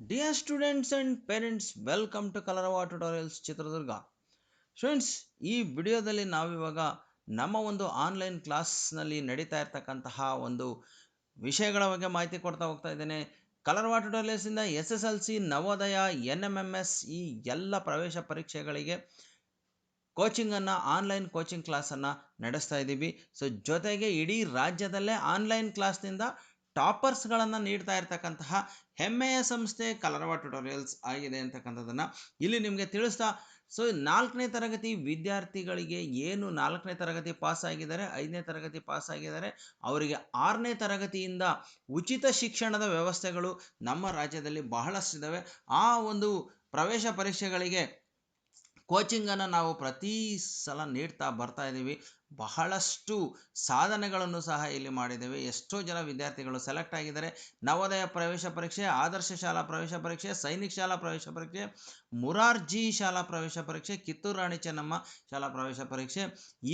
Dear students and parents welcome to Kalarava tutorials Chitradurga students ಈ ವಿಡಿಯೋದಲ್ಲಿ ನಾವಿವಾಗ ನಮ್ಮ ಒಂದು ಆನ್ಲೈನ್ ಕ್ಲಾಸ್ನಲ್ಲಿ ನಡೀತಾ ಇರ್ತಕ್ಕಂತಹ ಒಂದು ವಿಷಯಗಳ ಬಗ್ಗೆ ಮಾಹಿತಿ ಕೊಡ್ತಾ ಹೋಗ್ತಾ ಇದ್ದೇನೆ. Kalarava ಟ್ಯುಟೋರಿಯಲ್ಸಿಂದ S S L C Navodaya N M M S ಈ ಎಲ್ಲ ಪ್ರವೇಶ ಪರೀಕ್ಷೆಗಳಿಗೆ ಕೋಚಿಂಗನ್ನು ಆನ್ಲೈನ್ ಕೋಚಿಂಗ್ ಕ್ಲಾಸನ್ನು ನಡೆಸ್ತಾ ಇದ್ದೀವಿ. ಸೊ ಜೊತೆಗೆ ಇಡೀ ರಾಜ್ಯದಲ್ಲೇ ಆನ್ಲೈನ್ ಕ್ಲಾಸ್ನಿಂದ ಟಾಪರ್ಸ್ಗಳನ್ನು ನೀಡ್ತಾ ಇರ್ತಕ್ಕಂತಹ ಹೆಮ್ಮೆಯ ಸಂಸ್ಥೆ ಕಲರವ ಟ್ಯುಟೋರಿಯಲ್ಸ್ ಆಗಿದೆ ಅಂತಕ್ಕಂಥದ್ದನ್ನು ಇಲ್ಲಿ ನಿಮಗೆ ತಿಳಿಸ್ತಾ, ಸೊ ನಾಲ್ಕನೇ ತರಗತಿ ವಿದ್ಯಾರ್ಥಿಗಳಿಗೆ ಏನು ನಾಲ್ಕನೇ ತರಗತಿ ಪಾಸ್ ಆಗಿದ್ದಾರೆ, ಐದನೇ ತರಗತಿ ಪಾಸ್ ಆಗಿದ್ದಾರೆ, ಅವರಿಗೆ ಆರನೇ ತರಗತಿಯಿಂದ ಉಚಿತ ಶಿಕ್ಷಣದ ವ್ಯವಸ್ಥೆಗಳು ನಮ್ಮ ರಾಜ್ಯದಲ್ಲಿ ಬಹಳಷ್ಟಿದ್ದಾವೆ ಆ ಒಂದು ಪ್ರವೇಶ ಪರೀಕ್ಷೆಗಳಿಗೆ ಕೋಚಿಂಗನ್ನು ನಾವು ಪ್ರತಿ ಸಲ ನೀಡ್ತಾ ಬರ್ತಾ ಇದ್ದೀವಿ ಬಹಳಷ್ಟು ಸಾಧನೆಗಳನ್ನು ಸಹ ಇಲ್ಲಿ ಮಾಡಿದ್ದೇವೆ. ಎಷ್ಟೋ ಜನ ವಿದ್ಯಾರ್ಥಿಗಳು ಸೆಲೆಕ್ಟ್ ಆಗಿದ್ದಾರೆ. ನವೋದಯ ಪ್ರವೇಶ ಪರೀಕ್ಷೆ, ಆದರ್ಶ ಶಾಲಾ ಪ್ರವೇಶ ಪರೀಕ್ಷೆ, ಸೈನಿಕ್ ಶಾಲಾ ಪ್ರವೇಶ ಪರೀಕ್ಷೆ ಮುರಾರ್ಜಿ ಶಾಲಾ ಪ್ರವೇಶ ಪರೀಕ್ಷೆ, ಕಿತ್ತೂರು ರಾಣಿ ಚೆನ್ನಮ್ಮ ಶಾಲಾ ಪ್ರವೇಶ ಪರೀಕ್ಷೆ.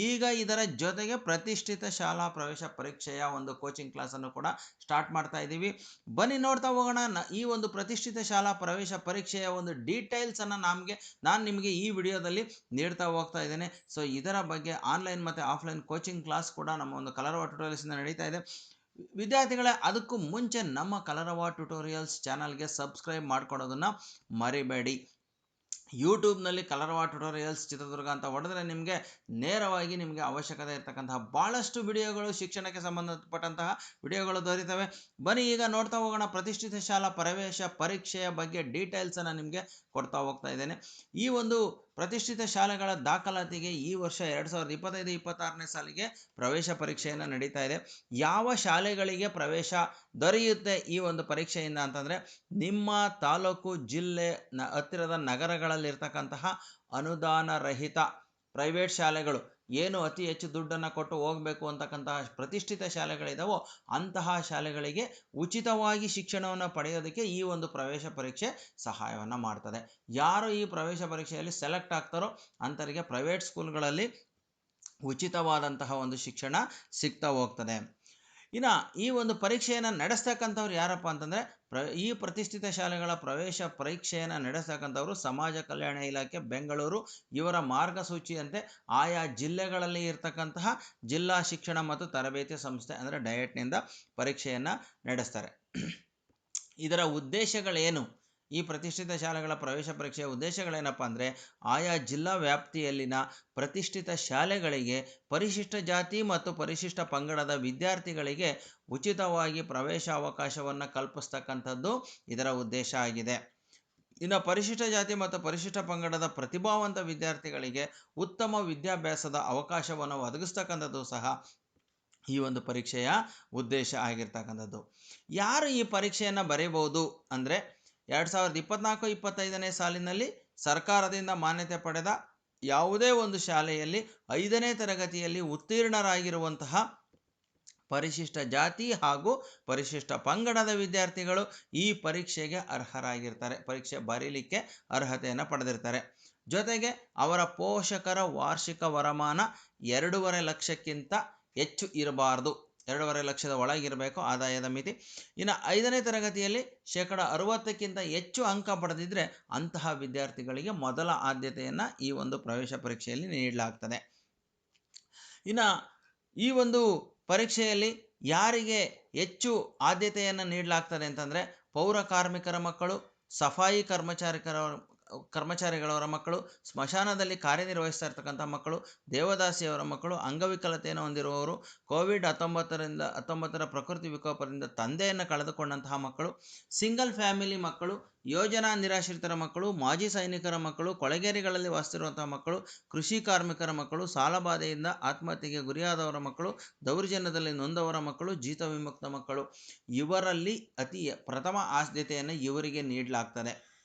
ಈಗ ಇದರ ಜೊತೆಗೆ ಪ್ರತಿಷ್ಠಿತ ಶಾಲಾ ಪ್ರವೇಶ ಪರೀಕ್ಷೆಯ ಒಂದು ಕೋಚಿಂಗ್ ಕ್ಲಾಸನ್ನು ಕೂಡ ಸ್ಟಾರ್ಟ್ ಮಾಡ್ತಾ ಇದ್ದೀವಿ. ಬನ್ನಿ ನೋಡ್ತಾ ಹೋಗೋಣ. ಈ ಒಂದು ಪ್ರತಿಷ್ಠಿತ ಶಾಲಾ ಪ್ರವೇಶ ಪರೀಕ್ಷೆಯ ಒಂದು ಡೀಟೇಲ್ಸನ್ನು ನಮಗೆ, ನಾನು ನಿಮಗೆ ಈ ವಿಡಿಯೋದಲ್ಲಿ ನೀಡ್ತಾ ಹೋಗ್ತಾ ಇದ್ದೇನೆ. ಸೊ ಇದರ ಬಗ್ಗೆ ಆನ್ಲೈನ್ ಮತ್ತು ಆಫ್ಲೈನ್ ಕೋಚಿಂಗ್ ಕ್ಲಾಸ್ ಕೂಡ ನಮ್ಮ ಒಂದು ಕಲರವ ಟ್ಯುಟೋರಿಯಲ್ಸಿಂದ ನಡೀತಾ ಇದೆ. ವಿದ್ಯಾರ್ಥಿಗಳೇ, ಅದಕ್ಕೂ ಮುಂಚೆ ನಮ್ಮ ಕಲರವ ಟ್ಯುಟೋರಿಯಲ್ಸ್ ಚಾನಲ್ಗೆ ಸಬ್ಸ್ಕ್ರೈಬ್ ಮಾಡ್ಕೊಳೋದನ್ನು ಮರಿಬೇಡಿ. ಯೂಟ್ಯೂಬ್ನಲ್ಲಿ ಕಲರವ ಟ್ಯುಟೋರಿಯಲ್ಸ್ ಚಿತ್ರದುರ್ಗ ಅಂತ ಹೊಡೆದ್ರೆ ನಿಮಗೆ ನೇರವಾಗಿ ನಿಮಗೆ ಅವಶ್ಯಕತೆ ಇರತಕ್ಕಂತಹ ಭಾಳಷ್ಟು ವಿಡಿಯೋಗಳು ಶಿಕ್ಷಣಕ್ಕೆ ಸಂಬಂಧಪಟ್ಟಂತಹ ವಿಡಿಯೋಗಳು ದೊರೀತವೆ. ಬನ್ನಿ, ಈಗ ನೋಡ್ತಾ ಹೋಗೋಣ. ಪ್ರತಿಷ್ಠಿತ ಶಾಲಾ ಪ್ರವೇಶ ಪರೀಕ್ಷೆಯ ಬಗ್ಗೆ ಡೀಟೇಲ್ಸನ್ನು ನಿಮಗೆ ಕೊಡ್ತಾ ಹೋಗ್ತಾ ಇದ್ದೇನೆ. ಈ ಒಂದು ಪ್ರತಿಷ್ಠಿತ ಶಾಲೆಗಳ ದಾಖಲಾತಿಗೆ ಈ ವರ್ಷ ಎರಡು ಸಾವಿರದ ಇಪ್ಪತ್ತೈದು, ಇಪ್ಪತ್ತಾರನೇ ಸಾಲಿಗೆ ಪ್ರವೇಶ ಪರೀಕ್ಷೆಯನ್ನು ನಡೀತಾ ಇದೆ. ಯಾವ ಶಾಲೆಗಳಿಗೆ ಪ್ರವೇಶ ದೊರೆಯುತ್ತೆ ಈ ಒಂದು ಪರೀಕ್ಷೆಯಿಂದ ಅಂತಂದರೆ, ನಿಮ್ಮ ತಾಲೂಕು ಜಿಲ್ಲೆ ನ ಹತ್ತಿರದ ನಗರಗಳಲ್ಲಿರ್ತಕ್ಕಂತಹ ಅನುದಾನ ರಹಿತ ಪ್ರೈವೇಟ್ ಶಾಲೆಗಳು. ಏನು ಅತಿ ಹೆಚ್ಚು ದುಡ್ಡನ್ನು ಕೊಟ್ಟು ಹೋಗಬೇಕು ಅಂತಕ್ಕಂತಹ ಪ್ರತಿಷ್ಠಿತ ಶಾಲೆಗಳಿದಾವೋ ಅಂತಹ ಶಾಲೆಗಳಿಗೆ ಉಚಿತವಾಗಿ ಶಿಕ್ಷಣವನ್ನು ಪಡೆಯೋದಕ್ಕೆ ಈ ಒಂದು ಪ್ರವೇಶ ಪರೀಕ್ಷೆ ಸಹಾಯವನ್ನು ಮಾಡ್ತದೆ. ಯಾರು ಈ ಪ್ರವೇಶ ಪರೀಕ್ಷೆಯಲ್ಲಿ ಸೆಲೆಕ್ಟ್ ಆಗ್ತಾರೋ ಅಂಥವರಿಗೆ ಪ್ರೈವೇಟ್ ಸ್ಕೂಲ್ಗಳಲ್ಲಿ ಉಚಿತವಾದಂತಹ ಒಂದು ಶಿಕ್ಷಣ ಸಿಗ್ತಾ ಹೋಗ್ತದೆ. ಇನ್ನು ಈ ಒಂದು ಪರೀಕ್ಷೆಯನ್ನು ನಡೆಸ್ತಕ್ಕಂಥವ್ರು ಯಾರಪ್ಪ ಅಂತಂದರೆ, ಪ್ರ, ಈ ಪ್ರತಿಷ್ಠಿತ ಶಾಲೆಗಳ ಪ್ರವೇಶ ಪರೀಕ್ಷೆಯನ್ನು ನಡೆಸ್ತಕ್ಕಂಥವ್ರು ಸಮಾಜ ಕಲ್ಯಾಣ ಇಲಾಖೆ, ಬೆಂಗಳೂರು. ಇವರ ಮಾರ್ಗಸೂಚಿಯಂತೆ ಆಯಾ ಜಿಲ್ಲೆಗಳಲ್ಲಿ ಇರತಕ್ಕಂತಹ ಜಿಲ್ಲಾ ಶಿಕ್ಷಣ ಮತ್ತು ತರಬೇತಿ ಸಂಸ್ಥೆ ಅಂದರೆ ಡಯಟ್ನಿಂದ ಪರೀಕ್ಷೆಯನ್ನು ನಡೆಸ್ತಾರೆ. ಇದರ ಉದ್ದೇಶಗಳೇನು? ಈ ಪ್ರತಿಷ್ಠಿತ ಶಾಲೆಗಳ ಪ್ರವೇಶ ಪರೀಕ್ಷೆಯ ಉದ್ದೇಶಗಳೇನಪ್ಪ ಅಂದರೆ ಆಯಾ ಜಿಲ್ಲಾ ವ್ಯಾಪ್ತಿಯಲ್ಲಿನ ಪ್ರತಿಷ್ಠಿತ ಶಾಲೆಗಳಿಗೆ ಪರಿಶಿಷ್ಟ ಜಾತಿ ಮತ್ತು ಪರಿಶಿಷ್ಟ ಪಂಗಡದ ವಿದ್ಯಾರ್ಥಿಗಳಿಗೆ ಉಚಿತವಾಗಿ ಪ್ರವೇಶ ಅವಕಾಶವನ್ನು ಕಲ್ಪಿಸ್ತಕ್ಕಂಥದ್ದು ಇದರ ಉದ್ದೇಶ ಆಗಿದೆ. ಇನ್ನು ಪರಿಶಿಷ್ಟ ಜಾತಿ ಮತ್ತು ಪರಿಶಿಷ್ಟ ಪಂಗಡದ ಪ್ರತಿಭಾವಂತ ವಿದ್ಯಾರ್ಥಿಗಳಿಗೆ ಉತ್ತಮ ವಿದ್ಯಾಭ್ಯಾಸದ ಅವಕಾಶವನ್ನು ಒದಗಿಸ್ತಕ್ಕಂಥದ್ದು ಸಹ ಈ ಒಂದು ಪರೀಕ್ಷೆಯ ಉದ್ದೇಶ ಆಗಿರ್ತಕ್ಕಂಥದ್ದು. ಯಾರು ಈ ಪರೀಕ್ಷೆಯನ್ನು ಬರೆಯಬಹುದು ಅಂದರೆ ಎರಡು ಸಾವಿರದ ಇಪ್ಪತ್ನಾಲ್ಕು ಇಪ್ಪತ್ತೈದನೇ ಸಾಲಿನಲ್ಲಿ ಸರ್ಕಾರದಿಂದ ಮಾನ್ಯತೆ ಪಡೆದ ಯಾವುದೇ ಒಂದು ಶಾಲೆಯಲ್ಲಿ ಐದನೇ ತರಗತಿಯಲ್ಲಿ ಉತ್ತೀರ್ಣರಾಗಿರುವಂತಹ ಪರಿಶಿಷ್ಟ ಜಾತಿ ಹಾಗೂ ಪರಿಶಿಷ್ಟ ಪಂಗಡದ ವಿದ್ಯಾರ್ಥಿಗಳು ಈ ಪರೀಕ್ಷೆಗೆ ಅರ್ಹರಾಗಿರ್ತಾರೆ. ಪರೀಕ್ಷೆ ಬರೀಲಿಕ್ಕೆ ಅರ್ಹತೆಯನ್ನು ಪಡೆದಿರ್ತಾರೆ. ಜೊತೆಗೆ ಅವರ ಪೋಷಕರ ವಾರ್ಷಿಕ ವರಮಾನ ಎರಡೂವರೆ ಲಕ್ಷಕ್ಕಿಂತ ಹೆಚ್ಚು ಇರಬಾರ್ದು. ಎರಡೂವರೆ ಲಕ್ಷದ ಒಳಗಿರಬೇಕು ಆದಾಯದ ಮಿತಿ. ಇನ್ನು ಐದನೇ ತರಗತಿಯಲ್ಲಿ ಶೇಕಡ ಅರವತ್ತಕ್ಕಿಂತ ಹೆಚ್ಚು ಅಂಕ ಪಡೆದಿದ್ದರೆ ಅಂತಹ ವಿದ್ಯಾರ್ಥಿಗಳಿಗೆ ಮೊದಲ ಆದ್ಯತೆಯನ್ನು ಈ ಒಂದು ಪ್ರವೇಶ ಪರೀಕ್ಷೆಯಲ್ಲಿ ನೀಡಲಾಗ್ತದೆ. ಇನ್ನು ಈ ಒಂದು ಪರೀಕ್ಷೆಯಲ್ಲಿ ಯಾರಿಗೆ ಹೆಚ್ಚು ಆದ್ಯತೆಯನ್ನು ನೀಡಲಾಗ್ತದೆ ಅಂತಂದರೆ ಪೌರ ಕಾರ್ಮಿಕರ ಮಕ್ಕಳು, ಸಫಾಯಿ ಕರ್ಮಚಾರಿಕರ ಕರ್ಮಚಾರಿಗಳವರ ಮಕ್ಕಳು, ಸ್ಮಶಾನದಲ್ಲಿ ಕಾರ್ಯನಿರ್ವಹಿಸ್ತಾ ಇರ್ತಕ್ಕಂಥ ಮಕ್ಕಳು, ದೇವದಾಸಿಯವರ ಮಕ್ಕಳು, ಅಂಗವಿಕಲತೆಯನ್ನು ಹೊಂದಿರುವವರು, ಕೋವಿಡ್ ಹತ್ತೊಂಬತ್ತರಿಂದ ಹತ್ತೊಂಬತ್ತರ ಪ್ರಕೃತಿ ವಿಕೋಪದಿಂದ ತಂದೆಯನ್ನು ಕಳೆದುಕೊಂಡಂತಹ ಮಕ್ಕಳು, ಸಿಂಗಲ್ ಫ್ಯಾಮಿಲಿ ಮಕ್ಕಳು, ಯೋಜನಾ ನಿರಾಶ್ರಿತರ ಮಕ್ಕಳು, ಮಾಜಿ ಸೈನಿಕರ ಮಕ್ಕಳು, ಕೊಳೆಗೇರಿಗಳಲ್ಲಿ ವಾಸಿಸಿರುವಂತಹ ಮಕ್ಕಳು, ಕೃಷಿ ಕಾರ್ಮಿಕರ ಮಕ್ಕಳು, ಸಾಲಬಾಧೆಯಿಂದ ಆತ್ಮಹತ್ಯೆಗೆ ಗುರಿಯಾದವರ ಮಕ್ಕಳು, ದೌರ್ಜನ್ಯದಲ್ಲಿ ನೊಂದವರ ಮಕ್ಕಳು, ಜೀತ ವಿಮುಕ್ತ ಮಕ್ಕಳು. ಇವರಲ್ಲಿ ಅತಿ ಪ್ರಥಮ ಆದ್ಯತೆಯನ್ನು ಇವರಿಗೆ ನೀಡಲಾಗ್ತದೆ.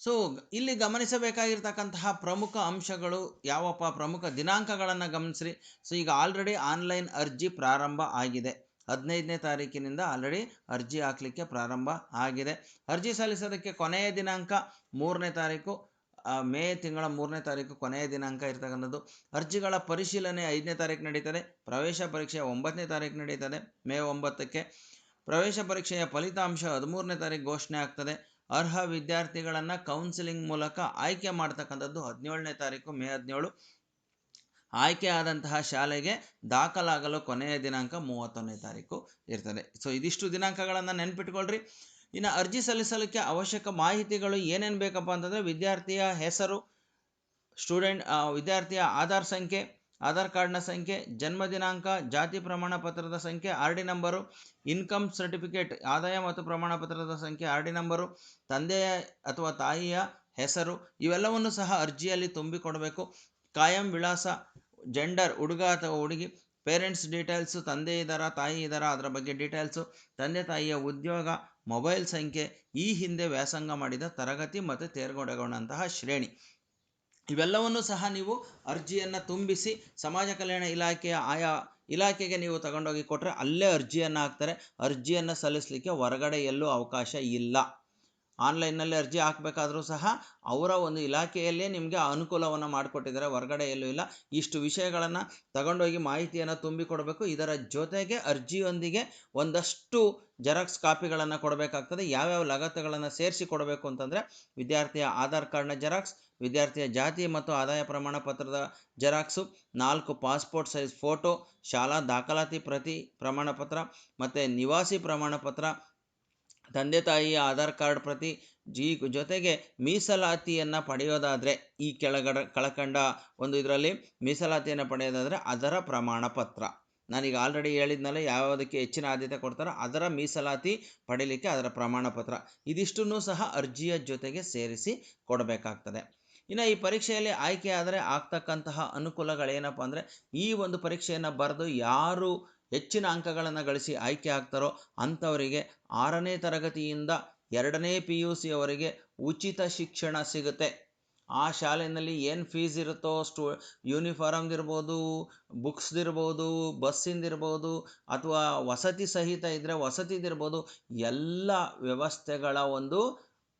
ಸೊ ಇಲ್ಲಿ ಗಮನಿಸಬೇಕಾಗಿರ್ತಕ್ಕಂತಹ ಪ್ರಮುಖ ಅಂಶಗಳು ಯಾವಪ್ಪ? ಪ್ರಮುಖ ದಿನಾಂಕಗಳನ್ನು ಗಮನಿಸ್ರಿ. ಸೊ ಈಗ ಆಲ್ರೆಡಿ ಆನ್ಲೈನ್ ಅರ್ಜಿ ಪ್ರಾರಂಭ ಆಗಿದೆ. ಹದಿನೈದನೇ ತಾರೀಕಿನಿಂದ ಆಲ್ರೆಡಿ ಅರ್ಜಿ ಹಾಕಲಿಕ್ಕೆ ಪ್ರಾರಂಭ ಆಗಿದೆ. ಅರ್ಜಿ ಸಲ್ಲಿಸೋದಕ್ಕೆ ಕೊನೆಯ ದಿನಾಂಕ ಮೂರನೇ ತಾರೀಕು. ಮೇ ತಿಂಗಳ ಮೂರನೇ ತಾರೀಕು ಕೊನೆಯ ದಿನಾಂಕ ಇರ್ತಕ್ಕಂಥದ್ದು. ಅರ್ಜಿಗಳ ಪರಿಶೀಲನೆ ಐದನೇ ತಾರೀಕು ನಡೀತದೆ. ಪ್ರವೇಶ ಪರೀಕ್ಷೆ ಒಂಬತ್ತನೇ ತಾರೀಕು ನಡೀತದೆ. ಮೇ ಒಂಬತ್ತಕ್ಕೆ ಪ್ರವೇಶ ಪರೀಕ್ಷೆಯ ಫಲಿತಾಂಶ ಹದಿಮೂರನೇ ತಾರೀಕು ಘೋಷಣೆ ಆಗ್ತದೆ. ಅರ್ಹ ವಿದ್ಯಾರ್ಥಿಗಳನ್ನು ಕೌನ್ಸಿಲಿಂಗ್ ಮೂಲಕ ಆಯ್ಕೆ ಮಾಡ್ತಕ್ಕಂಥದ್ದು ಹದಿನೇಳನೇ ತಾರೀಕು, ಮೇ ಹದಿನೇಳು. ಆಯ್ಕೆ ಆದಂತಹ ಶಾಲೆಗೆ ದಾಖಲಾಗಲು ಕೊನೆಯ ದಿನಾಂಕ ಮೂವತ್ತೊಂದನೇ ತಾರೀಕು ಇರ್ತದೆ. ಸೊ ಇದಿಷ್ಟು ದಿನಾಂಕಗಳನ್ನು ನೆನ್ಪಿಟ್ಕೊಳ್ರಿ. ಇನ್ನು ಅರ್ಜಿ ಸಲ್ಲಿಸಲಿಕ್ಕೆ ಅವಶ್ಯಕ ಮಾಹಿತಿಗಳು ಏನೇನು ಬೇಕಪ್ಪ ಅಂತಂದರೆ ವಿದ್ಯಾರ್ಥಿಯ ಹೆಸರು, ಸ್ಟೂಡೆಂಟ್ ವಿದ್ಯಾರ್ಥಿಯ ಆಧಾರ್ ಸಂಖ್ಯೆ ಆಧಾರ್ ಕಾರ್ಡ್ನ ಸಂಖ್ಯೆ, ಜನ್ಮ ದಿನಾಂಕ, ಜಾತಿ ಪ್ರಮಾಣ ಪತ್ರದ ಸಂಖ್ಯೆ, R D number, income certificate, ಆದಾಯ ಮತ್ತು ಪ್ರಮಾಣ ಪತ್ರದ ಸಂಖ್ಯೆ, ಆರ್ ಡಿ ನಂಬರು ತಂದೆಯ ಅಥವಾ ತಾಯಿಯ ಹೆಸರು, ಇವೆಲ್ಲವನ್ನು ಸಹ ಅರ್ಜಿಯಲ್ಲಿ ತುಂಬಿಕೊಡಬೇಕು. ಕಾಯಂ, ವಿಳಾಸ, ಜೆಂಡರ್, ಹುಡುಗ ಅಥವಾ ಹುಡುಗಿ, ಪೇರೆಂಟ್ಸ್ ಡೀಟೇಲ್ಸು, ತಂದೆ ಇದ್ದಾರಾ ತಾಯಿ ಇದ್ದಾರಾ ಅದರ ಬಗ್ಗೆ ಡೀಟೇಲ್ಸು, ತಂದೆ ತಾಯಿಯ ಉದ್ಯೋಗ, ಮೊಬೈಲ್ ಸಂಖ್ಯೆ, ಈ ಹಿಂದೆ ವ್ಯಾಸಂಗ ಮಾಡಿದ ತರಗತಿ ಮತ್ತು ತೇರ್ಗಡೆಗೊಂಡಂತಹ ಶ್ರೇಣಿ. ಇವೆಲ್ಲವನ್ನು ಸಹ ನೀವು ಅರ್ಜಿಯನ್ನು ತುಂಬಿಸಿ ಸಮಾಜ ಕಲ್ಯಾಣ ಇಲಾಖೆಯ ಆಯಾ ಇಲಾಖೆಗೆ ನೀವು ತಗೊಂಡೋಗಿ ಕೊಟ್ಟರೆ ಅಲ್ಲೇ ಅರ್ಜಿಯನ್ನು ಹಾಕ್ತಾರೆ. ಅರ್ಜಿಯನ್ನು ಸಲ್ಲಿಸಲಿಕ್ಕೆ ಹೊರಗಡೆ ಎಲ್ಲೂ ಅವಕಾಶ ಇಲ್ಲ. ಆನ್ಲೈನ್ನಲ್ಲಿ ಅರ್ಜಿ ಹಾಕಬೇಕಾದರೂ ಸಹ ಅವರ ಒಂದು ಇಲಾಖೆಯಲ್ಲೇ ನಿಮಗೆ ಅನುಕೂಲವನ್ನು ಮಾಡಿಕೊಟ್ಟಿದ್ದಾರೆ. ಹೊರಗಡೆ ಎಲ್ಲೂ ಇಲ್ಲ. ಇಷ್ಟು ವಿಷಯಗಳನ್ನು ತಗೊಂಡೋಗಿ ಮಾಹಿತಿಯನ್ನು ತುಂಬಿಕೊಡಬೇಕು. ಇದರ ಜೊತೆಗೆ ಅರ್ಜಿಯೊಂದಿಗೆ ಒಂದಷ್ಟು ಜೆರಾಕ್ಸ್ ಕಾಪಿಗಳನ್ನು ಕೊಡಬೇಕಾಗ್ತದೆ. ಯಾವ್ಯಾವ ಲಗತ್ತುಗಳನ್ನು ಸೇರಿಸಿ ಕೊಡಬೇಕು ಅಂತಂದರೆ ವಿದ್ಯಾರ್ಥಿಯ ಆಧಾರ್ ಕಾರ್ಡ್ನ ಜೆರಾಕ್ಸ್ ವಿದ್ಯಾರ್ಥಿಯ ಜಾತಿ ಮತ್ತು ಆದಾಯ ಪ್ರಮಾಣ ಪತ್ರದ ಜೆರಾಕ್ಸು, ನಾಲ್ಕು ಪಾಸ್ಪೋರ್ಟ್ ಸೈಜ್ ಫೋಟೋ, ಶಾಲಾ ದಾಖಲಾತಿ ಪ್ರತಿ ಪ್ರಮಾಣ ಪತ್ರ ಮತ್ತು ನಿವಾಸಿ ಪ್ರಮಾಣ ಪತ್ರ ತಂದೆ ತಾಯಿಯ ಆಧಾರ್ ಕಾರ್ಡ್ ಪ್ರತಿ ಜೀ ಜೊತೆಗೆ ಮೀಸಲಾತಿಯನ್ನು ಪಡೆಯೋದಾದರೆ ಈ ಕೆಳಗಡ ಕಳಕಂಡ ಒಂದು ಇದರಲ್ಲಿ ಮೀಸಲಾತಿಯನ್ನು ಪಡೆಯೋದಾದರೆ ಅದರ ಪ್ರಮಾಣ ಪತ್ರ ನಾನೀಗ ಆಲ್ರೆಡಿ ಹೇಳಿದ್ನಲ್ಲ ಯಾವುದಕ್ಕೆ ಹೆಚ್ಚಿನ ಆದ್ಯತೆ ಕೊಡ್ತಾರೋ ಅದರ ಮೀಸಲಾತಿ ಪಡೀಲಿಕ್ಕೆ ಅದರ ಪ್ರಮಾಣ ಪತ್ರ ಇದಿಷ್ಟನ್ನು ಸಹ ಅರ್ಜಿಯ ಜೊತೆಗೆ ಸೇರಿಸಿ ಕೊಡಬೇಕಾಗ್ತದೆ. ಇನ್ನು ಈ ಪರೀಕ್ಷೆಯಲ್ಲಿ ಆಯ್ಕೆ ಆದರೆ ಆಗ್ತಕ್ಕಂತಹ ಅನುಕೂಲಗಳೇನಪ್ಪ ಅಂದರೆ ಈ ಒಂದು ಪರೀಕ್ಷೆಯನ್ನು ಬರೆದು ಯಾರು ಹೆಚ್ಚಿನ ಅಂಕಗಳನ್ನು ಗಳಿಸಿ ಆಯ್ಕೆ ಆಗ್ತಾರೋ ಅಂಥವರಿಗೆ ಆರನೇ ತರಗತಿಯಿಂದ ಎರಡನೇ ಪಿ ಯು ಸಿಯವರೆಗೆ ಉಚಿತ ಶಿಕ್ಷಣ ಸಿಗುತ್ತೆ. ಆ ಶಾಲೆಯಲ್ಲಿ ಏನು ಫೀಸ್ ಇರುತ್ತೋ ಸ್ಟೂ ಯೂನಿಫಾರಮ್ದಿರ್ಬೋದು ಬುಕ್ಸ್ದಿರ್ಬೋದು ಬಸ್ಸಿಂದಿರ್ಬೋದು ಅಥವಾ ವಸತಿ ಸಹಿತ ಇದ್ದರೆ ವಸತಿದಿರ್ಬೋದು ಎಲ್ಲ ವ್ಯವಸ್ಥೆಗಳ ಒಂದು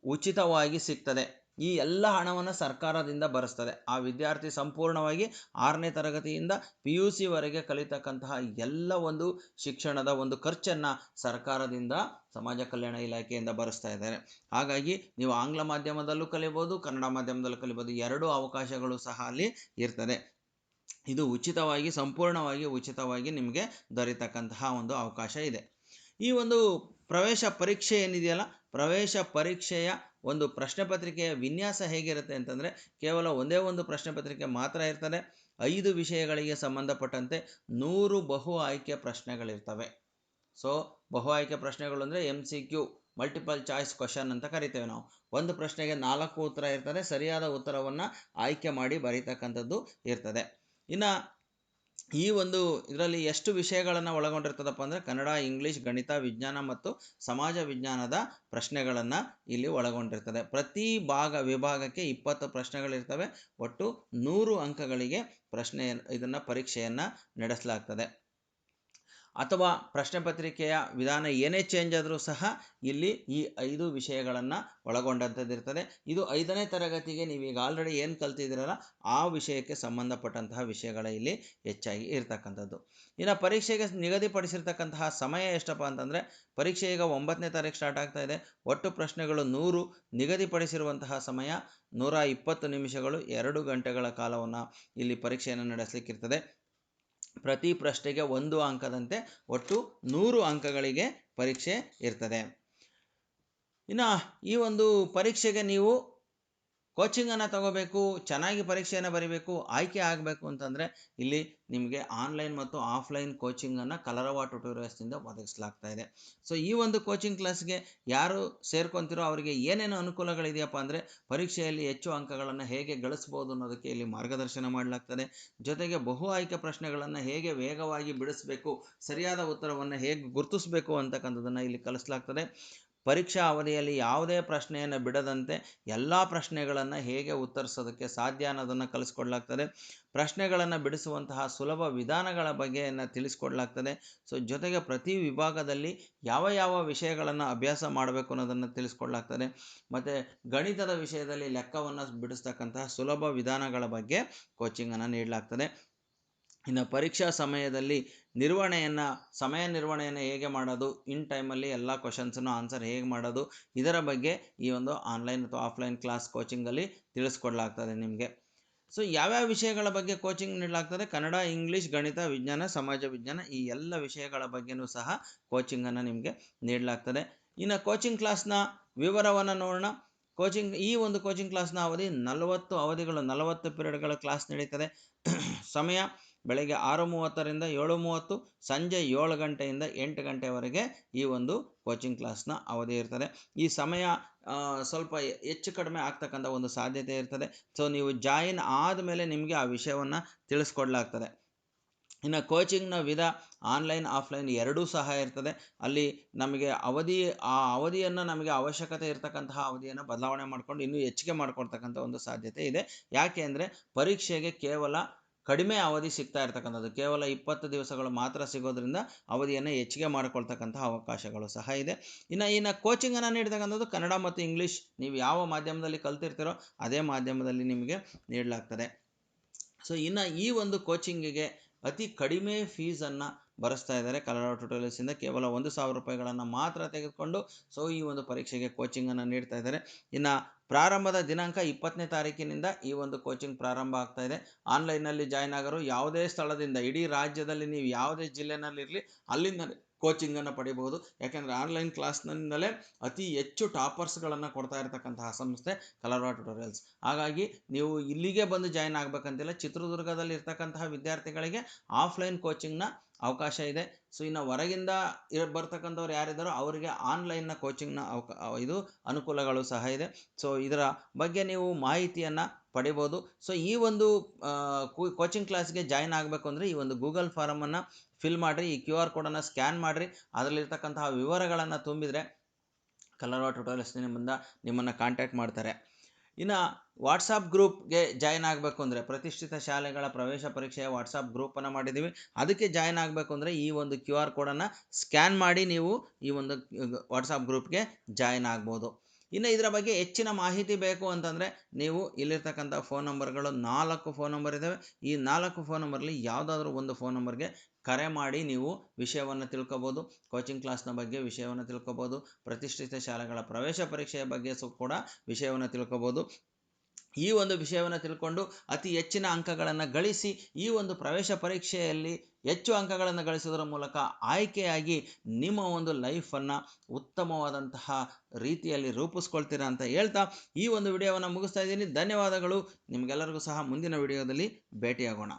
ಉಚಿತವಾಗಿ ಸಿಗ್ತದೆ. ಈ ಎಲ್ಲ ಹಣವನ್ನು ಸರ್ಕಾರದಿಂದ ಭರಿಸ್ತದೆ ಆ ವಿದ್ಯಾರ್ಥಿ ಸಂಪೂರ್ಣವಾಗಿ ಆರನೇ ತರಗತಿಯಿಂದ ಪಿ ಯು ಸಿವರೆಗೆ ಕಲಿತಕ್ಕಂತಹ ಎಲ್ಲ ಒಂದು ಶಿಕ್ಷಣದ ಒಂದು ಖರ್ಚನ್ನು ಸರ್ಕಾರದಿಂದ ಸಮಾಜ ಕಲ್ಯಾಣ ಇಲಾಖೆಯಿಂದ ಭರಿಸ್ತಾ ಇದ್ದಾರೆ. ಹಾಗಾಗಿ ನೀವು ಆಂಗ್ಲ ಮಾಧ್ಯಮದಲ್ಲೂ ಕಲಿಬೋದು, ಕನ್ನಡ ಮಾಧ್ಯಮದಲ್ಲೂ ಕಲಿಬೋದು, ಎರಡೂ ಅವಕಾಶಗಳು ಸಹ ಅಲ್ಲಿ ಇರ್ತದೆ. ಇದು ಉಚಿತವಾಗಿ, ಸಂಪೂರ್ಣವಾಗಿ ಉಚಿತವಾಗಿ ನಿಮಗೆ ದೊರೆತಕ್ಕಂತಹ ಒಂದು ಅವಕಾಶ ಇದೆ. ಈ ಒಂದು ಪ್ರವೇಶ ಪರೀಕ್ಷೆ ಏನಿದೆಯಲ್ಲ, ಪ್ರವೇಶ ಪರೀಕ್ಷೆಯ ಒಂದು ಪ್ರಶ್ನೆ ಪತ್ರಿಕೆಯ ವಿನ್ಯಾಸ ಹೇಗಿರುತ್ತೆ ಅಂತಂದರೆ, ಕೇವಲ ಒಂದೇ ಒಂದು ಪ್ರಶ್ನೆ ಪತ್ರಿಕೆ ಮಾತ್ರ ಇರ್ತದೆ, ಐದು ವಿಷಯಗಳಿಗೆ ಸಂಬಂಧಪಟ್ಟಂತೆ ನೂರು ಬಹು ಆಯ್ಕೆ ಪ್ರಶ್ನೆಗಳಿರ್ತವೆ. ಸೊ ಬಹು ಆಯ್ಕೆ ಪ್ರಶ್ನೆಗಳು ಅಂದರೆ M C Q multiple choice question ಅಂತ ಕರಿತೇವೆ ನಾವು. ಒಂದು ಪ್ರಶ್ನೆಗೆ ನಾಲ್ಕು ಉತ್ತರ ಇರ್ತದೆ, ಸರಿಯಾದ ಉತ್ತರವನ್ನು ಆಯ್ಕೆ ಮಾಡಿ ಬರೀತಕ್ಕಂಥದ್ದು ಇರ್ತದೆ. ಇನ್ನು ಈ ಒಂದು ಇದರಲ್ಲಿ ಎಷ್ಟು ವಿಷಯಗಳನ್ನು ಒಳಗೊಂಡಿರ್ತದಪ್ಪ ಅಂದರೆ ಕನ್ನಡ, ಇಂಗ್ಲೀಷ್, ಗಣಿತ, ವಿಜ್ಞಾನ ಮತ್ತು ಸಮಾಜ ವಿಜ್ಞಾನದ ಪ್ರಶ್ನೆಗಳನ್ನು ಇಲ್ಲಿ ಒಳಗೊಂಡಿರ್ತದೆ. ಪ್ರತಿ ಭಾಗ, ವಿಭಾಗಕ್ಕೆ ಇಪ್ಪತ್ತು ಪ್ರಶ್ನೆಗಳಿರ್ತವೆ. ಒಟ್ಟು ನೂರು ಅಂಕಗಳಿಗೆ ಪ್ರಶ್ನೆ ಇದನ್ನು ಪರೀಕ್ಷೆಯನ್ನು ನಡೆಸಲಾಗ್ತದೆ. ಅಥವಾ ಪ್ರಶ್ನೆ ಪತ್ರಿಕೆಯ ವಿಧಾನ ಏನೇ ಚೇಂಜ್ ಆದರೂ ಸಹ ಇಲ್ಲಿ ಈ ಐದು ವಿಷಯಗಳನ್ನು ಒಳಗೊಂಡಂಥದ್ದಿರ್ತದೆ. ಇದು ಐದನೇ ತರಗತಿಗೆ ನೀವೀಗ ಆಲ್ರೆಡಿ ಏನು ಕಲ್ತಿದ್ದೀರಲ್ಲ, ಆ ವಿಷಯಕ್ಕೆ ಸಂಬಂಧಪಟ್ಟಂತಹ ವಿಷಯಗಳ ಇಲ್ಲಿ ಹೆಚ್ಚಾಗಿ ಇರ್ತಕ್ಕಂಥದ್ದು. ಇನ್ನು ಪರೀಕ್ಷೆಗೆ ನಿಗದಿಪಡಿಸಿರ್ತಕ್ಕಂತಹ ಸಮಯ ಎಷ್ಟಪ್ಪ ಅಂತಂದರೆ, ಪರೀಕ್ಷೆ ಈಗ ಒಂಬತ್ತನೇ ತಾರೀಕು ಸ್ಟಾರ್ಟ್ ಆಗ್ತಾ ಇದೆ. ಒಟ್ಟು ಪ್ರಶ್ನೆಗಳು ನೂರು, ನಿಗದಿಪಡಿಸಿರುವಂತಹ ಸಮಯ ನೂರ ಇಪ್ಪತ್ತು ನಿಮಿಷಗಳು ಎರಡು ಗಂಟೆಗಳ ಕಾಲವನ್ನು ಇಲ್ಲಿ ಪರೀಕ್ಷೆಯನ್ನು ನಡೆಸಲಿಕ್ಕಿರ್ತದೆ. ಪ್ರತಿ ಪ್ರಶ್ನೆಗೆ ಒಂದು ಅಂಕದಂತೆ ಒಟ್ಟು ನೂರು ಅಂಕಗಳಿಗೆ ಪರೀಕ್ಷೆ ಇರ್ತದೆ. ಇನ್ನು ಈ ಒಂದು ಪರೀಕ್ಷೆಗೆ ನೀವು ಕೋಚಿಂಗನ್ನು ತಗೋಬೇಕು, ಚೆನ್ನಾಗಿ ಪರೀಕ್ಷೆಯನ್ನು ಬರಿಬೇಕು, ಆಯ್ಕೆ ಆಗಬೇಕು ಅಂತಂದರೆ ಇಲ್ಲಿ ನಿಮಗೆ ಆನ್ಲೈನ್ ಮತ್ತು ಆಫ್ಲೈನ್ ಕೋಚಿಂಗನ್ನು ಕಲರವ ಟ್ಯುಟೋರಿಯಲ್ಸ್ನಿಂದ ಒದಗಿಸಲಾಗ್ತಾ ಇದೆ. ಸೊ ಈ ಒಂದು ಕೋಚಿಂಗ್ ಕ್ಲಾಸ್ಗೆ ಯಾರು ಸೇರ್ಕೊತಿರೋ ಅವರಿಗೆ ಏನೇನು ಅನುಕೂಲಗಳಿದೆಯಪ್ಪ ಅಂದರೆ ಪರೀಕ್ಷೆಯಲ್ಲಿ ಹೆಚ್ಚು ಅಂಕಗಳನ್ನು ಹೇಗೆ ಗಳಿಸ್ಬೋದು ಅನ್ನೋದಕ್ಕೆ ಇಲ್ಲಿ ಮಾರ್ಗದರ್ಶನ ಮಾಡಲಾಗ್ತದೆ. ಜೊತೆಗೆ ಬಹು ಆಯ್ಕೆ ಪ್ರಶ್ನೆಗಳನ್ನು ಹೇಗೆ ವೇಗವಾಗಿ ಬಿಡಿಸಬೇಕು, ಸರಿಯಾದ ಉತ್ತರವನ್ನು ಹೇಗೆ ಗುರುತಿಸಬೇಕು ಅಂತಕ್ಕಂಥದ್ದನ್ನು ಇಲ್ಲಿ ಕಲಿಸಲಾಗ್ತದೆ. ಪರೀಕ್ಷಾ ಅವಧಿಯಲ್ಲಿ ಯಾವುದೇ ಪ್ರಶ್ನೆಯನ್ನು ಬಿಡದಂತೆ ಎಲ್ಲ ಪ್ರಶ್ನೆಗಳನ್ನು ಹೇಗೆ ಉತ್ತರಿಸೋದಕ್ಕೆ ಸಾಧ್ಯ ಅನ್ನೋದನ್ನು ಕಲಿಸ್ಕೊಡ್ಲಾಗ್ತದೆ. ಪ್ರಶ್ನೆಗಳನ್ನು ಬಿಡಿಸುವಂತಹ ಸುಲಭ ವಿಧಾನಗಳ ಬಗ್ಗೆಯನ್ನು ತಿಳಿಸ್ಕೊಡ್ಲಾಗ್ತದೆ. ಸೊ ಜೊತೆಗೆ ಪ್ರತಿ ವಿಭಾಗದಲ್ಲಿ ಯಾವ ಯಾವ ವಿಷಯಗಳನ್ನು ಅಭ್ಯಾಸ ಮಾಡಬೇಕು ಅನ್ನೋದನ್ನು ತಿಳಿಸ್ಕೊಡ್ಲಾಗ್ತದೆ. ಮತ್ತು ಗಣಿತದ ವಿಷಯದಲ್ಲಿ ಲೆಕ್ಕವನ್ನು ಬಿಡಿಸ್ತಕ್ಕಂತಹ ಸುಲಭ ವಿಧಾನಗಳ ಬಗ್ಗೆ ಕೋಚಿಂಗನ್ನು ನೀಡಲಾಗ್ತದೆ. ಇನ್ನು ಪರೀಕ್ಷಾ ಸಮಯದಲ್ಲಿ ನಿರ್ವಹಣೆಯನ್ನು, ಸಮಯ ನಿರ್ವಹಣೆಯನ್ನು ಹೇಗೆ ಮಾಡೋದು, ಇನ್ ಟೈಮಲ್ಲಿ ಎಲ್ಲ ಕ್ವಶನ್ಸನ್ನು ಆನ್ಸರ್ ಹೇಗೆ ಮಾಡೋದು, ಇದರ ಬಗ್ಗೆ ಈ ಒಂದು ಆನ್ಲೈನ್ ಅಥವಾ ಆಫ್ಲೈನ್ ಕ್ಲಾಸ್ ಕೋಚಿಂಗಲ್ಲಿ ತಿಳಿಸ್ಕೊಡ್ಲಾಗ್ತದೆ ನಿಮಗೆ. ಸೊ, ಯಾವ್ಯಾವ ವಿಷಯಗಳ ಬಗ್ಗೆ ಕೋಚಿಂಗ್ ನೀಡಲಾಗ್ತದೆ? ಕನ್ನಡ, ಇಂಗ್ಲೀಷ್, ಗಣಿತ, ವಿಜ್ಞಾನ, ಸಮಾಜ ವಿಜ್ಞಾನ ಈ ಎಲ್ಲ ವಿಷಯಗಳ ಬಗ್ಗೆನೂ ಸಹ ಕೋಚಿಂಗನ್ನು ನಿಮಗೆ ನೀಡಲಾಗ್ತದೆ. ಇನ್ನು ಕೋಚಿಂಗ್ ಕ್ಲಾಸ್ನ ವಿವರವನ್ನು ನೋಡೋಣ. ಕೋಚಿಂಗ್, ಈ ಒಂದು ಕೋಚಿಂಗ್ ಕ್ಲಾಸ್ನ ಅವಧಿ ನಲವತ್ತು ಅವಧಿಗಳು, ನಲವತ್ತು ಪಿರಿಯಡ್ಗಳ ಕ್ಲಾಸ್ ನಡೀತದೆ. ಸಮಯ ಬೆಳಗ್ಗೆ ಆರು ಮೂವತ್ತರಿಂದ ಏಳು ಮೂವತ್ತು ಸಂಜೆ ಏಳು ಗಂಟೆಯಿಂದ ಎಂಟು ಗಂಟೆವರೆಗೆ ಈ ಒಂದು ಕೋಚಿಂಗ್ ಕ್ಲಾಸ್ನ ಅವಧಿ ಇರ್ತದೆ. ಈ ಸಮಯ ಸ್ವಲ್ಪ ಹೆಚ್ಚು ಕಡಿಮೆ ಆಗ್ತಕ್ಕಂಥ ಒಂದು ಸಾಧ್ಯತೆ ಇರ್ತದೆ. ಸೊ ನೀವು ಜಾಯಿನ್ ಆದಮೇಲೆ ನಿಮಗೆ ಆ ವಿಷಯವನ್ನು ತಿಳಿಸ್ಕೊಡ್ಲಾಗ್ತದೆ. ಇನ್ನು ಕೋಚಿಂಗ್ನ ವಿಧ ಆನ್ಲೈನ್ ಆಫ್ಲೈನ್ ಎರಡೂ ಸಹ ಇರ್ತದೆ. ಅಲ್ಲಿ ನಮಗೆ ಅವಧಿ, ಆ ಅವಧಿಯನ್ನು ನಮಗೆ ಅವಶ್ಯಕತೆ ಇರತಕ್ಕಂತಹ ಅವಧಿಯನ್ನು ಬದಲಾವಣೆ ಮಾಡಿಕೊಂಡು ಇನ್ನೂ ಹೆಚ್ಚಿಗೆ ಮಾಡ್ಕೊಡ್ತಕ್ಕಂಥ ಒಂದು ಸಾಧ್ಯತೆ ಇದೆ. ಯಾಕೆ ಅಂದರೆ ಪರೀಕ್ಷೆಗೆ ಕೇವಲ ಕಡಿಮೆ ಅವಧಿ ಸಿಗ್ತಾ ಇರ್ತಕ್ಕಂಥದ್ದು, ಕೇವಲ ಇಪ್ಪತ್ತು ದಿವಸಗಳು ಮಾತ್ರ ಸಿಗೋದ್ರಿಂದ ಅವಧಿಯನ್ನು ಹೆಚ್ಚಿಗೆ ಮಾಡಿಕೊಳ್ತಕ್ಕಂತಹ ಅವಕಾಶಗಳು ಸಹ ಇದೆ. ಇನ್ನು ಇನ್ನು ಕೋಚಿಂಗನ್ನು ನೀಡ್ತಕ್ಕಂಥದ್ದು ಕನ್ನಡ ಮತ್ತು ಇಂಗ್ಲೀಷ್ ನೀವು ಯಾವ ಮಾಧ್ಯಮದಲ್ಲಿ ಕಲ್ತಿರ್ತೀರೋ ಅದೇ ಮಾಧ್ಯಮದಲ್ಲಿ ನಿಮಗೆ ನೀಡಲಾಗ್ತದೆ. ಸೊ ಇನ್ನು ಈ ಒಂದು ಕೋಚಿಂಗಿಗೆ ಅತಿ ಕಡಿಮೆ ಫೀಸನ್ನು ಭರಿಸ್ತಾ ಇದ್ದಾರೆ. ಕಲರ ಟ್ಯುಟೋರಿಯಲ್ಸಿಂದ ಕೇವಲ ಒಂದು ಸಾವಿರ ರೂಪಾಯಿಗಳನ್ನು ಮಾತ್ರ ತೆಗೆದುಕೊಂಡು ಸೊ ಈ ಒಂದು ಪರೀಕ್ಷೆಗೆ ಕೋಚಿಂಗನ್ನು ನೀಡ್ತಾ ಇದ್ದಾರೆ. ಇನ್ನು ಪ್ರಾರಂಭದ ದಿನಾಂಕ ಇಪ್ಪತ್ತನೇ ತಾರೀಕಿನಿಂದ ಈ ಒಂದು ಕೋಚಿಂಗ್ ಪ್ರಾರಂಭ ಆಗ್ತಾ ಇದೆ. ಆನ್ಲೈನಲ್ಲಿ ಜಾಯ್ನ್ ಆಗೋರು ಯಾವುದೇ ಸ್ಥಳದಿಂದ, ಇಡೀ ರಾಜ್ಯದಲ್ಲಿ ನೀವು ಯಾವುದೇ ಜಿಲ್ಲೆನಲ್ಲಿರಲಿ ಅಲ್ಲಿಂದ ಕೋಚಿಂಗನ್ನು ಪಡಿಬಹುದು. ಯಾಕೆಂದರೆ ಆನ್ಲೈನ್ ಕ್ಲಾಸ್ನಿಂದಲೇ ಅತಿ ಹೆಚ್ಚು ಟಾಪರ್ಸ್ಗಳನ್ನು ಕೊಡ್ತಾ ಇರತಕ್ಕಂತಹ ಸಂಸ್ಥೆ ಕಲರ್ವಾ ಟ್ಯುಟೋರಿಯಲ್ಸ್ ಹಾಗಾಗಿ ನೀವು ಇಲ್ಲಿಗೆ ಬಂದು ಜಾಯ್ನ್ ಆಗಬೇಕಂತಿಲ್ಲ ಚಿತ್ರದುರ್ಗದಲ್ಲಿ ಇರ್ತಕ್ಕಂತಹ ವಿದ್ಯಾರ್ಥಿಗಳಿಗೆ ಆಫ್ಲೈನ್ ಕೋಚಿಂಗ್ನ ಅವಕಾಶ ಇದೆ. ಸೊ ಇನ್ನು ಹೊರಗಿಂದ ಇರ, ಬರ್ತಕ್ಕಂಥವ್ರು ಯಾರಿದ್ದಾರೋ ಅವರಿಗೆ ಆನ್ಲೈನ್ನ ಕೋಚಿಂಗ್ನ ಅವಕ ಇದು ಅನುಕೂಲಗಳು ಸಹ ಇದೆ. ಸೊ ಇದರ ಬಗ್ಗೆ ನೀವು ಮಾಹಿತಿಯನ್ನು ಪಡಿಬೋದು. ಸೊ ಈ ಒಂದು ಕೋಚಿಂಗ್ ಕ್ಲಾಸ್ಗೆ ಜಾಯ್ನ್ ಆಗಬೇಕು ಅಂದರೆ ಈ ಒಂದು ಗೂಗಲ್ ಫಾರಮನ್ನು ಫಿಲ್ ಮಾಡಿರಿ. ಈ ಕ್ಯೂ ಆರ್ ಕೋಡನ್ನು ಸ್ಕ್ಯಾನ್ ಮಾಡಿರಿ. ಅದರಲ್ಲಿರ್ತಕ್ಕಂತಹ ವಿವರಗಳನ್ನು ತುಂಬಿದರೆ ಟೋಟಲ್ ಟ್ಯುಟೋರಿಯಲ್ಸ್ ನಿಮ್ಮಿಂದ ನಿಮ್ಮನ್ನು ಕಾಂಟ್ಯಾಕ್ಟ್ ಮಾಡ್ತಾರೆ. ಇನ್ನು ವಾಟ್ಸಾಪ್ ಗ್ರೂಪ್ಗೆ ಜಾಯ್ನ್ ಆಗಬೇಕು ಅಂದರೆ ಪ್ರತಿಷ್ಠಿತ ಶಾಲೆಗಳ ಪ್ರವೇಶ ಪರೀಕ್ಷೆಯ ವಾಟ್ಸಾಪ್ ಗ್ರೂಪನ್ನು ಮಾಡಿದ್ದೀವಿ ಅದಕ್ಕೆ ಜಾಯ್ನ್ ಆಗಬೇಕು ಅಂದರೆ ಈ ಒಂದು ಕ್ಯೂ ಆರ್ ಕೋಡನ್ನು ಸ್ಕ್ಯಾನ್ ಮಾಡಿ ನೀವು ಈ ಒಂದು ವಾಟ್ಸಾಪ್ ಗ್ರೂಪ್ಗೆ ಜಾಯ್ನ್ ಆಗ್ಬೋದು. ಇನ್ನು ಇದರ ಬಗ್ಗೆ ಹೆಚ್ಚಿನ ಮಾಹಿತಿ ಬೇಕು ಅಂತಂದರೆ ನೀವು ಇಲ್ಲಿರ್ತಕ್ಕಂಥ ಫೋನ್ ನಂಬರ್ಗಳು ನಾಲ್ಕು ಫೋನ್ ನಂಬರ್ ಇದ್ದಾವೆ ಈ ನಾಲ್ಕು ಫೋನ್ ನಂಬರ್ಲಿ ಯಾವುದಾದ್ರೂ ಒಂದು ಫೋನ್ ನಂಬರ್ಗೆ ಕರೆ ಮಾಡಿ ನೀವು ವಿಷಯವನ್ನು ತಿಳ್ಕೊಬೋದು. ಕೋಚಿಂಗ್ ಕ್ಲಾಸ್ನ ಬಗ್ಗೆ ವಿಷಯವನ್ನು ತಿಳ್ಕೊಬೋದು. ಪ್ರತಿಷ್ಠಿತ ಶಾಲೆಗಳ ಪ್ರವೇಶ ಪರೀಕ್ಷೆಯ ಬಗ್ಗೆ ಸು ಕೂಡ ವಿಷಯವನ್ನು ತಿಳ್ಕೊಬೋದು. ಈ ಒಂದು ವಿಷಯವನ್ನು ತಿಳ್ಕೊಂಡು ಅತಿ ಹೆಚ್ಚಿನ ಅಂಕಗಳನ್ನು ಗಳಿಸಿ ಈ ಒಂದು ಪ್ರವೇಶ ಪರೀಕ್ಷೆಯಲ್ಲಿ ಹೆಚ್ಚು ಅಂಕಗಳನ್ನು ಗಳಿಸೋದರ ಮೂಲಕ ಆಯ್ಕೆಯಾಗಿ ನಿಮ್ಮ ಒಂದು ಲೈಫನ್ನು ಉತ್ತಮವಾದಂತಹ ರೀತಿಯಲ್ಲಿ ರೂಪಿಸ್ಕೊಳ್ತೀರಾ ಅಂತ ಹೇಳ್ತಾ ಈ ಒಂದು ವಿಡಿಯೋವನ್ನು ಮುಗಿಸ್ತಾ ಇದ್ದೀನಿ. ಧನ್ಯವಾದಗಳು. ನಿಮಗೆಲ್ಲರಿಗೂ ಸಹ ಮುಂದಿನ ವಿಡಿಯೋದಲ್ಲಿ ಭೇಟಿಯಾಗೋಣ.